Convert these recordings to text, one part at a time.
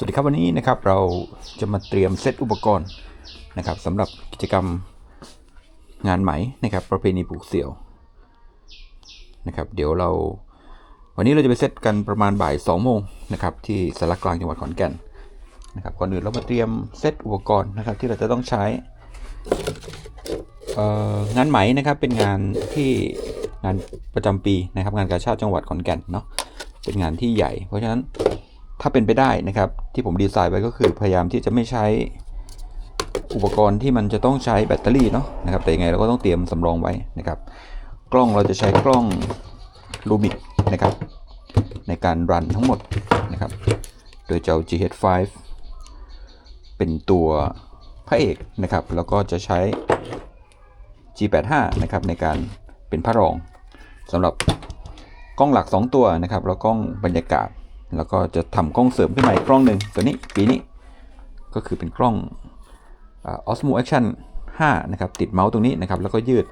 สวัสดีครับวันนี้นะครับเราจะมาเตรียมเซตอุปกรณ์นะครับสำหรับกิจกรรมงานไหมนะครับ ประเพณีปลูกเสี่ยวนะครับ เดี๋ยวเรา วันนี้เราจะไปเซตกันประมาณบ่าย2โมงนะครับที่สารกลางจังหวัดขอนแก่นนะครับก่อนอื่นเรามาเตรียมเซตอุปกรณ์นะครับ ที่เราจะต้องใช้งานไหมนะครับเป็นงานที่งานประจำปีนะครับ งานกาชาติจังหวัดขอนแก่นเนาะเป็นงานที่ใหญ่ เพราะฉะนั้น ถ้าเป็นไปได้นะครับ ที่ผมดีไซน์ไว้ก็คือพยายามที่จะไม่ใช้อุปกรณ์ที่มันจะต้องใช้แบตเตอรี่เนาะนะครับ แต่ยังไงเราก็ต้องเตรียมสำรองไว้นะครับ กล้องเราจะใช้กล้องลูมิกนะครับ ในการรันทั้งหมดนะครับ โดยเจะเอา GH5 เป็นตัวพระเอกนะครับ แล้วก็จะใช้ G85 นะครับในการเป็นพระรองสำหรับกล้องหลัก 2 ตัวนะครับ แล้วกล้องบรรยากาศ แล้วก็จะทำกล้องเสริมขึ้นมาอีกกล้องหนึ่งตัวนี้ปีนี้ ก็คือเป็นกล้องออสโมแอคชั่น5นะครับ ติดเมาส์ตรงนี้นะครับ แล้วก็ยืด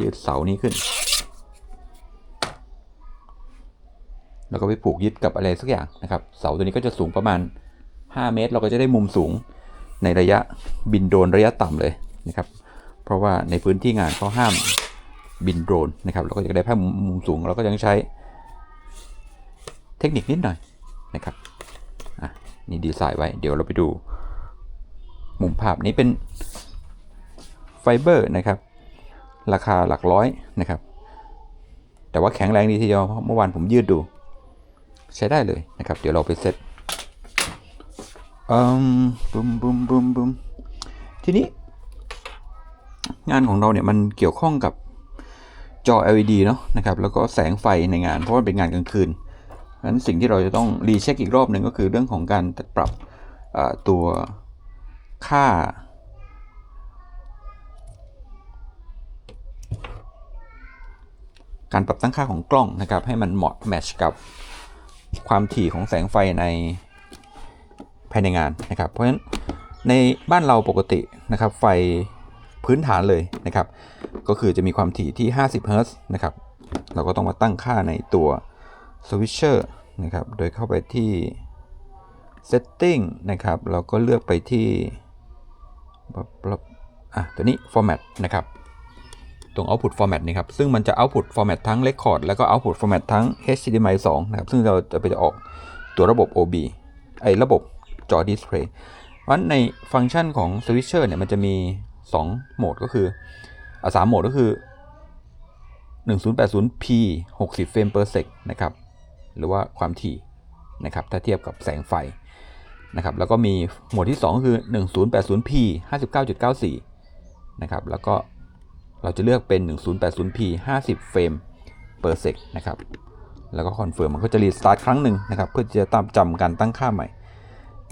ยืดเสานี้ขึ้น แล้วก็ไปผูกยึดกับอะไรสักอย่างนะครับ เสาตัวนี้ก็จะสูงประมาณ 5 เมตร เราก็จะได้มุมสูงในระยะบินโดรนระยะต่ำเลยนะครับ เพราะว่าในพื้นที่งานเขาห้ามบินโดรนนะครับ เราก็จะได้ภาพมุมสูงเราก็ยังใช้ ทคนิคนิดหน่อยนะครับอะนี่ดีไซน์ไว้เดี๋ยวเราไปดูมุมภาพนี้เป็นไฟเบอร์นะครับ ราคาหลักร้อยนะครับ แต่ว่าแข็งแรงดีทีเดียวเพราะเมื่อวานผมยืดดู ใช้ได้เลยนะครับ เดี๋ยวเราไปเซตอืมบุมบุมบุมบุมทีนี้ งานของเราเนี่ยมันเกี่ยวข้องกับจอ LED เนาะนะครับ แล้วก็แสงไฟในงานเพราะว่าเป็นงานกลางคืน ฉะนั้นสิ่งที่เราจะต้องรีเช็คอีกรอบหนึ่งก็คือเรื่องของการปรับตัวค่า การปรับตั้งค่าของกล้องนะครับ ให้มันเหมาะแมทช์กับความถี่ของแสงไฟในภายในงานนะครับ เพราะฉะนั้นในบ้านเราปกตินะครับ ไฟพื้นฐานเลยนะครับ ก็คือจะมีความถี่ที่ 50เฮิรตซ์นะครับ เราก็ต้องมาตั้งค่าในตัว switcher นะครับ โดยเข้าไปที่ setting นะครับ เราก็เลือกไปที่อะตัวนี้ format นะครับ ตรง output format นี่ครับ ซึ่งมันจะ output format ทั้ง record แล้วก็ output format ทั้ง HDMI 2 นะครับ ซึ่งเราจะไปจะออกตัวระบบ OB ไอระบบจอ display เพราะฉะนั้นในฟังก์ชันของ switcher เนี่ย มันจะมี 2 โหมดก็คืออะ3โหมดก็คือ 1080p 60 เฟรม per sec นะครับ หรือว่าความถี่นะครับถ้าเทียบกับแสงไฟนะครับแล้วก็มีโหมดที่ 2 คือ 1080p 59.94นะครับแล้วก็เราจะเลือกเป็น 1080p 50 เฟรม per sec นะครับแล้วก็คอนเฟิร์มมันก็จะรีสตาร์ทครั้งหนึ่งนะครับเพื่อจะตามจำการตั้งค่าใหม่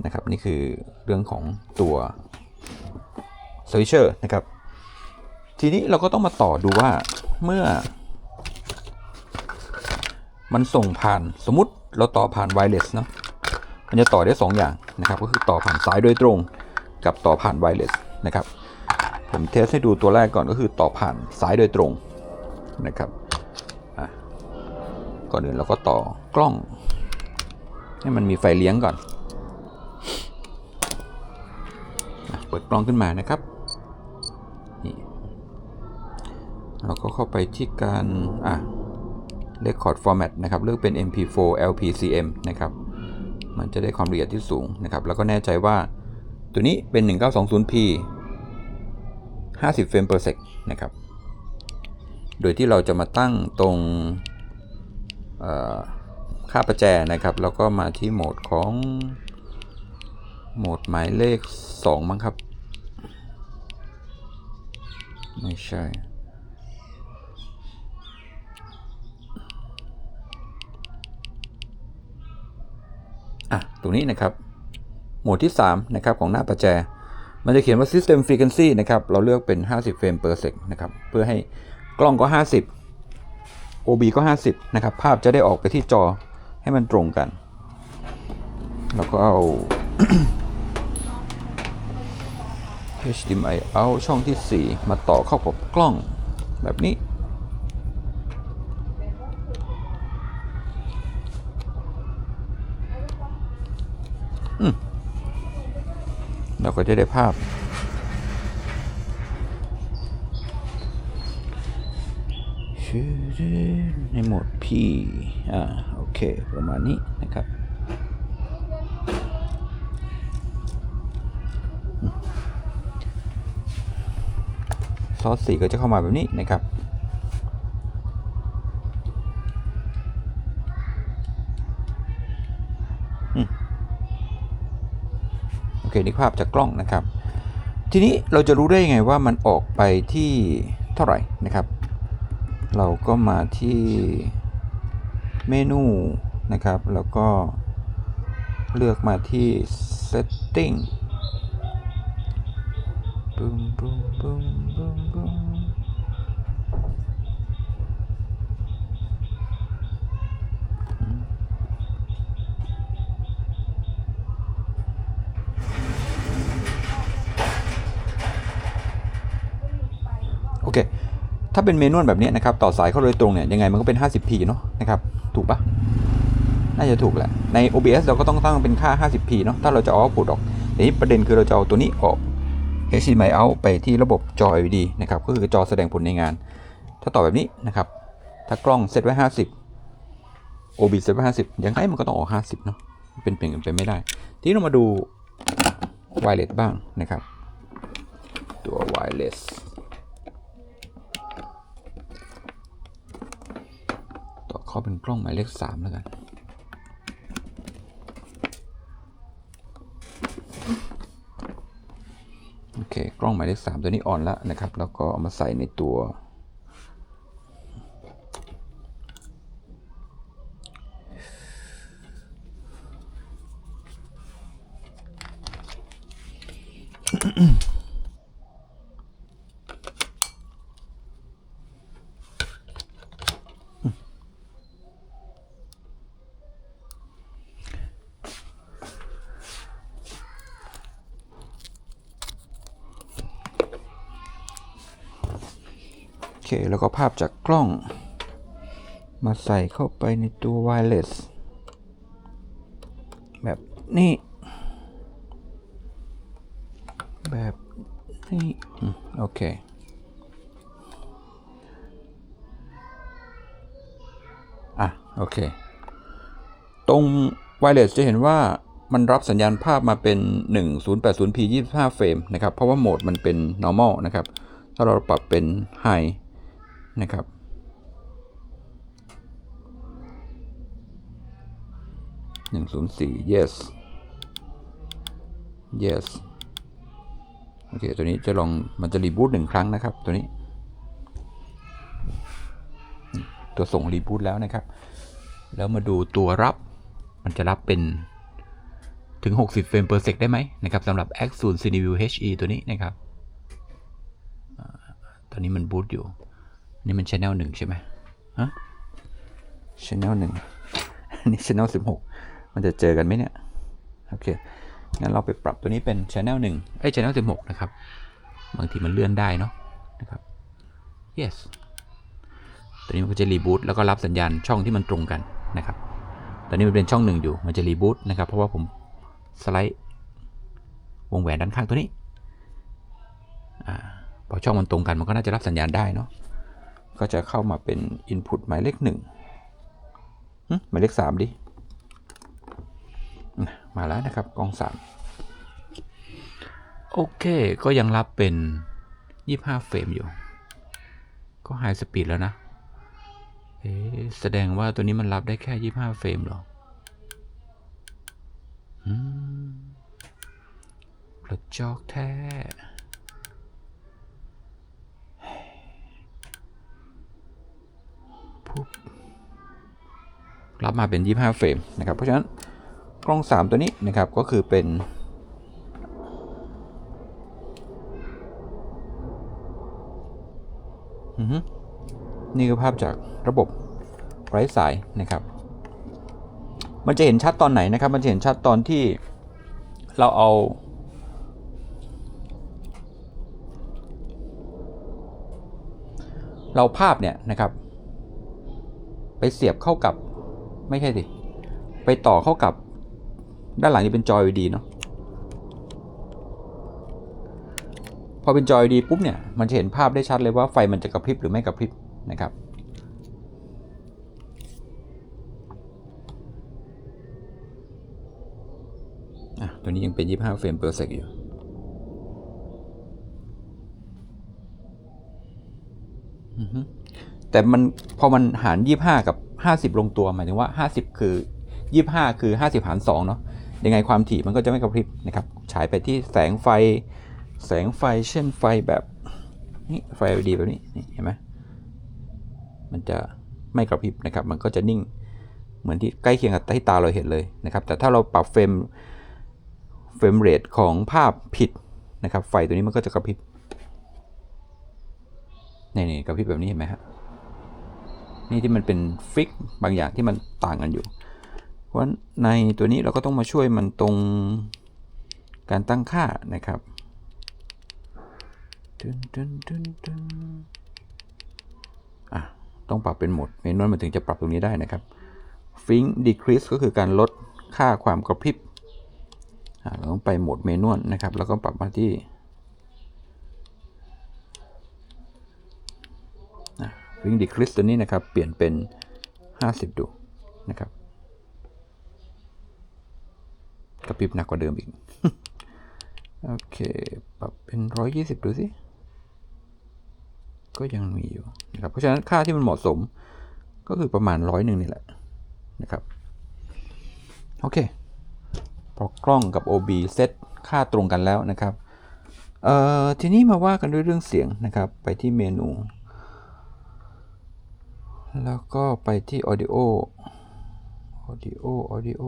นะครับนี่คือเรื่องของตัว switcher นะครับทีนี้เราก็ต้องมาต่อดูว่าเมื่อ มันส่งผ่านสมมติเราต่อผ่านไวเลสเนาะมันจะต่อได้ 2 อย่างนะครับ ก็คือต่อผ่านสายโดยตรงกับต่อผ่านไวเลสนะครับ ผมเทสให้ดูตัวแรกก่อนก็คือต่อผ่านสายโดยตรงนะครับก่อนอื่นเราก็ต่อกล้อง ให้มันมีไฟเลี้ยงก่อนเปิดกล้องขึ้นมานะครับนี่เราก็เข้าไปที่การอะ Record Format นะครับ เลือกเป็น MP4 LPCM นะครับ มันจะได้ความละเอียดที่สูงนะครับ แล้วก็แน่ใจว่าตัวนี้เป็น 1920p 50 เฟรม per sec นะครับ โดยที่เราจะมาตั้งตรงค่าประแจนะครับ แล้วก็มาที่โหมดของ โหมดหมายเลข 2 มั้งครับ ไม่ใช่ อะตรงนี้นะครับโหมดที่ 3 นะครับ ของหน้าประแจ มันจะเขียนว่า system frequency นะครับ เราเลือกเป็น 50 เฟรม per sec นะครับ เพื่อให้กล้องก็ 50 OB ก็ 50 นะครับ ภาพจะได้ออกไปที่จอให้มันตรงกัน แล้วก็เอา HDMI เอาช่องที่ 4 มาต่อเข้ากับกล้องแบบนี้ เราก็จะได้ภาพ ในโหมด P อ่า โอเค ประมาณนี้นะครับซอสสีก็จะเข้ามาแบบนี้นะครับ อืม เคนี่ภาพจากกล้องนะครับ ทีนี้เราจะรู้ได้ยังไงว่ามันออกไปที่เท่าไหร่นะครับ เราก็มาที่เมนูนะครับ แล้วก็เลือกมาที่ setting เค ถ้าเป็นเมนวลแบบนี้นะครับ ต่อสายเข้าโดยตรงเนี่ยยังไงมันก็เป็น 50p เนาะนะครับ ถูกปะน่าจะถูกแหละ ใน OBS เราก็ต้องตั้งเป็นค่า 50p เนาะถ้าเราจะเอา output ออกทีนี้ประเด็นคือเราจะเอาตัวนี้ออก HDMI out ไปที่ระบบจอ LED นะครับ ก็คือจอแสดงผลในงาน ถ้าต่อแบบนี้นะครับ ถ้ากล้องเซตไว้ 50 OB เซตไว้50 ยังไงมันก็ต้องออก 50 เนาะ เป็นเป็นไปไม่ได้ ทีนี้เรามาดู wireless บ้างนะครับ ตัว wireless ข้าเป็นกล้องหมายเลข3แล้วกันโอเคกล้องหมายเลข3ตัวนี้อ่อนแล้วนะครับ แล้วก็เอามาใส่ในตัวโอเแล้วก็ภาพจากกล้อง มาใส่เข้าไปในตัว wireless แบบนี้ แบบนี้โอเคอะโอเค ตรง wireless จะเห็นว่ามันรับสัญญาณภาพมาเป็น 1080p 25 เฟรมนะครับ เพราะว่าโหมดมันเป็น normal นะครับ ถ้าเราปรับเป็น high นะครับ 104 yes yes โอเค ตัวนี้จะลองมันจะรีบูตหนึ่งครั้งนะครับ ตัวนี้ ตัวส่งรีบูตแล้วนะครับ แล้วมาดูตัวรับ มันจะรับเป็นถึง 60 เฟรม per sec ได้ไหมนะครับสำหรับ X 0 CineView HE ตัวนี้นะครับ ตอนนี้มันบูตอยู่ นี่มัน Channel 1ใช่ไหมฮะ Channel 1อันนี้ Channel 16มันจะเจอกันไหมเนี่ย โอเค งั้นเราไปปรับตัวนี้เป็น Channel 1เอ้ย Channel 16นะครับ บางทีมันเลื่อนได้เนาะนะครับ yes ตัวนี้มันก็จะรีบูตแล้วก็รับสัญญาณช่องที่มันตรงกันนะครับ ตอนนี้มันเป็นช่องหนึ่งอยู่ มันจะรีบูตนะครับ เพราะว่าผมสไลด์วงแหวนด้านข้างตัวนี้อาพอช่องมันตรงกันมันก็น่าจะรับสัญญาณได้เนาะ ก็จะเข้ามาเป็น Input หมายเลขหนึ่งหึหมายเลขสามดิ มาแล้วนะครับกล้องสามโอเค ก็ยังรับเป็น 25 เฟรมอยู่ ก็ไฮสปีดแล้วนะ เอ๊แสดงว่าตัวนี้มันรับได้แค่ 25 เฟรมหรออืมกระจอกแท้ รับมาเป็น 25 เฟรมนะครับ เพราะฉะนั้นกล้อง 3 ตัวนี้นะครับก็คือเป็นอือฮึนี่คือภาพจากระบบไร้สายนะครับ มันจะเห็นชัดตอนไหนนะครับ มันจะเห็นชัดตอนที่เราเอาเราภาพเนี่ยนะครับ ไปเสียบเข้ากับ ไม่ใช่สิไปต่อเข้ากับ ด้านหลังจะเป็นจอ LED เนาะพอเป็นจอ LED ปุ๊บเนี่ยมันจะเห็นภาพได้ชัดเลยว่าไฟมันจะกระพริบหรือไม่กระพริบนะครับอะตัวนี้ยังเป็น 25 เฟรม per sec อยู่ฮึ แต่มันพอมันหาร 25 กับ 50 ลงตัวหมายถึงว่า 50 คือ 25 คือ 50 หาร2เนาะยังไงความถี่มันก็จะไม่กระพริบนะครับฉายไปที่แสงไฟ แสงไฟเช่นไฟแบบนี่ไฟ LED แบบนี้นี่เห็นไหมมันจะไม่กระพริบนะครับ มันก็จะนิ่งเหมือนที่ใกล้เคียงกับที่ตาเราเห็นเลยนะครับ แต่ถ้าเราปรับเฟรมเฟรมเรทของภาพผิดนะครับ ไฟตัวนี้มันก็จะกระพริบนี่นี่กระพริบแบบนี้เห็นไหมครับ นี่ที่มันเป็นฟิกบางอย่างที่มันต่างกันอยู่ เพราะในตัวนี้เราก็ต้องมาช่วยมันตรงการตั้งค่านะครับอะต้องปรับเป็นโหมดเมนวลมันถึงจะปรับตรงนี้ได้นะครับฟิง decrease ก็คือการลดค่าความกระพริบเราต้องไปโหมดเมนวลนะครับ แล้วก็ปรับมาที่ ฟิง decrease ตัวนี้นะครับ เปลี่ยนเป็น 50 ดูนะครับกระพริบหนักกว่าเดิมอีก โอเค ปรับเป็น 120 ดูสิ ก็ยังมีอยู่นะครับ เพราะฉะนั้นค่าที่มันเหมาะสมก็คือประมาณร้อยหนึ่งนี่แหละนะครับ โอเค พอกล้องกับ OB เซตค่าตรงกันแล้วนะครับ เอ่อ ทีนี้มาว่ากันด้วยเรื่องเสียงนะครับ ไปที่เมนู แล้วก็ไปที่ Audio Audio Audio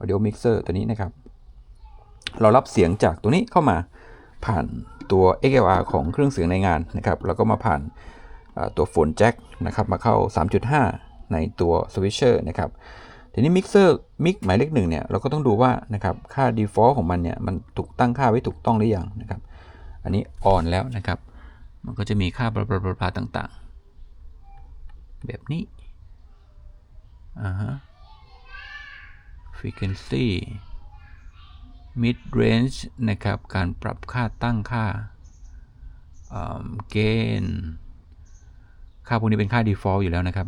Audio Mixer ตัวนี้นะครับ เรารับเสียงจากตัวนี้เข้ามาผ่านตัว XLR ของเครื่องเสียงในงานนะครับแล้วก็มาผ่านตัวโฟนแจ็คนะครับมาเข้า 3.5 ในตัว Switcher นะครับทีนี้มิกเซอร์มิกหมายเลขหนึ่งเนี่ยเราก็ต้องดูว่านะครับค่า default ของมันเนี่ยมันถูกตั้งค่าไว้ถูกต้องหรือยังนะครับ อันนี้ on แล้วนะครับ มันก็จะมีค่าบลาบลาบลาบลาต่างๆ แบบนี้ อ่าฮะ frequency mid range นะครับ การปรับค่าตั้งค่าเกณฑ์ค่าพวกนี้เป็นค่า default อยู่แล้วนะครับ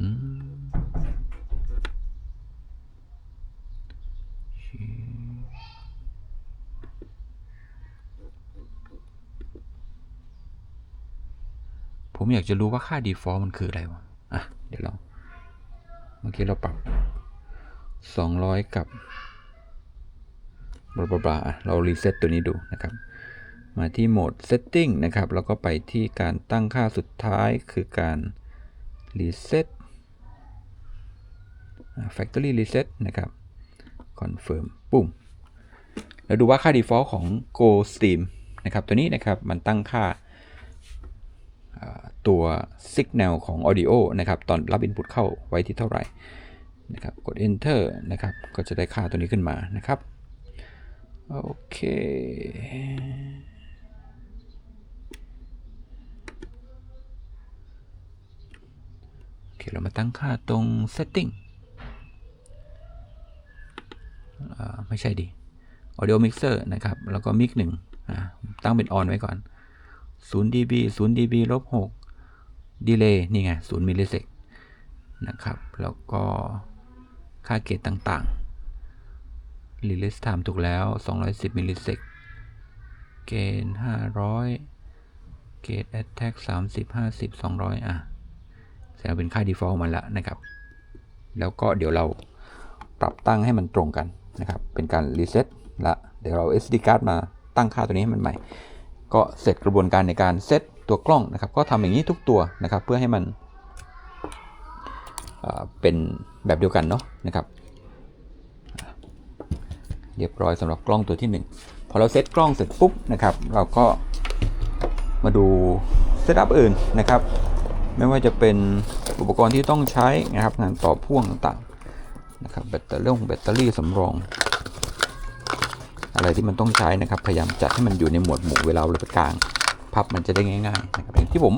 อืม ผมอยากจะรู้ว่าค่า default มันคืออะไรวะ อะ เดี๋ยวเรา เมื่อกี้เราปรับ 200 กับบลาบลาบลาอะ เรารีเซ็ตตัวนี้ดูนะครับ มาที่โหมด setting นะครับ แล้วก็ไปที่การตั้งค่าสุดท้ายคือการรีเซ็ต factory reset นะครับ confirm ปุ่มแล้วดูว่าค่า default ของ go steam นะครับ ตัวนี้นะครับ มันตั้งค่า ตัว Signal ของ Audio นะครับตอนรับ Input เข้าไว้ที่เท่าไหร่นะครับกด Enter นะครับก็จะได้ค่าตัวนี้ขึ้นมานะครับโอเคโอเค เรามาตั้งค่าตรง Setting ไม่ใช่ดิ Audio Mixer นะครับ แล้วก็มิกหนึ่งอ่าตั้งเป็น on ไว้ก่อน 0 dB 0 dB ลบ6 delay นี่ไง 0มิลลิเซกนะครับ แล้วก็ค่าเกตต่างๆ release time ถูกแล้ว 210มิลลิเซกเกณฑ์500 เกต attack 30 50 200 อะแสดงเป็นค่า default มันแล้วนะครับ แล้วก็เดี๋ยวเราปรับตั้งให้มันตรงกันนะครับ เป็นการ reset ละ เดี๋ยวเรา SD card มาตั้งค่าตัวนี้ให้มันใหม่ ก็เสร็จกระบวนการในการเซตตัวกล้องนะครับ ก็ทำอย่างนี้ทุกตัวนะครับ เพื่อให้มันเป็นแบบเดียวกันเนาะนะครับ เรียบร้อยสำหรับกล้องตัวที่ 1 พอเราเซตกล้องเสร็จปุ๊บนะครับ เราก็มาดูเซตอัพอื่นนะครับ ไม่ว่าจะเป็นอุปกรณ์ที่ต้องใช้นะครับงานต่อพ่วงต่างๆนะครับแบตเตอรี่แบตเตอรี่สำรอง อะไรที่มันต้องใช้นะครับ พยายามจัดให้มันอยู่ในหมวดหมู่เวลาเราไปกลางพับมันจะได้ง่ายๆนะครับอย่างที่ผม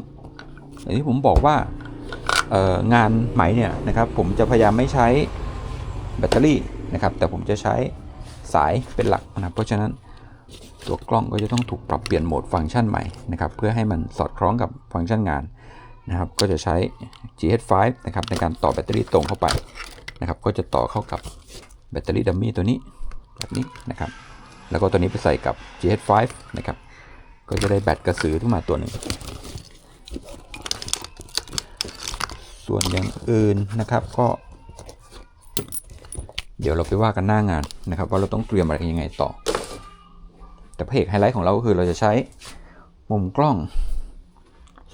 อย่างที่ผมบอกว่างานไหมเนี่ยนะครับ ผมจะพยายามไม่ใช้แบตเตอรี่นะครับ แต่ผมจะใช้สายเป็นหลักนะเพราะฉะนั้นตัวกล้องก็จะต้องถูกปรับเปลี่ยนโหมดฟังก์ชันใหม่นะครับเพื่อให้มันสอดคล้องกับฟังก์ชันงานนะครับ ก็จะใช้ GH5 นะครับในการต่อแบตเตอรี่ตรงเข้าไปนะครับ ก็จะต่อเข้ากับแบตเตอรี่ดัมมี่ตัวนี้แบบนี้นะครับ แล้วก็ตัวนี้ไปใส่กับ GH5 นะครับ ก็จะได้แบตกระสือขึ้นมาตัวหนึ่ง ส่วนอย่างอื่นนะครับก็ เดี๋ยวเราไปว่ากันหน้างานนะครับ ว่าเราต้องเตรียมอะไรยังไงต่อ แต่พระเอกไฮไลท์ของเราก็คือเราจะใช้มุมกล้อง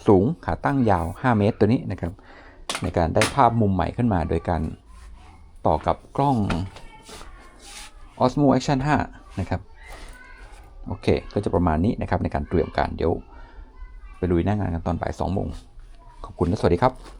สูงขาตั้งยาว 5 เมตรตัวนี้นะครับ ในการได้ภาพมุมใหม่ขึ้นมาโดยการต่อกับกล้อง Osmo Action 5 นะครับโอเค ก็จะประมาณนี้นะครับในการเตรียมการเดี๋ยว ไปลุยหน้างานกันตอนบ่ายสองโมงขอบคุณและสวัสดีครับ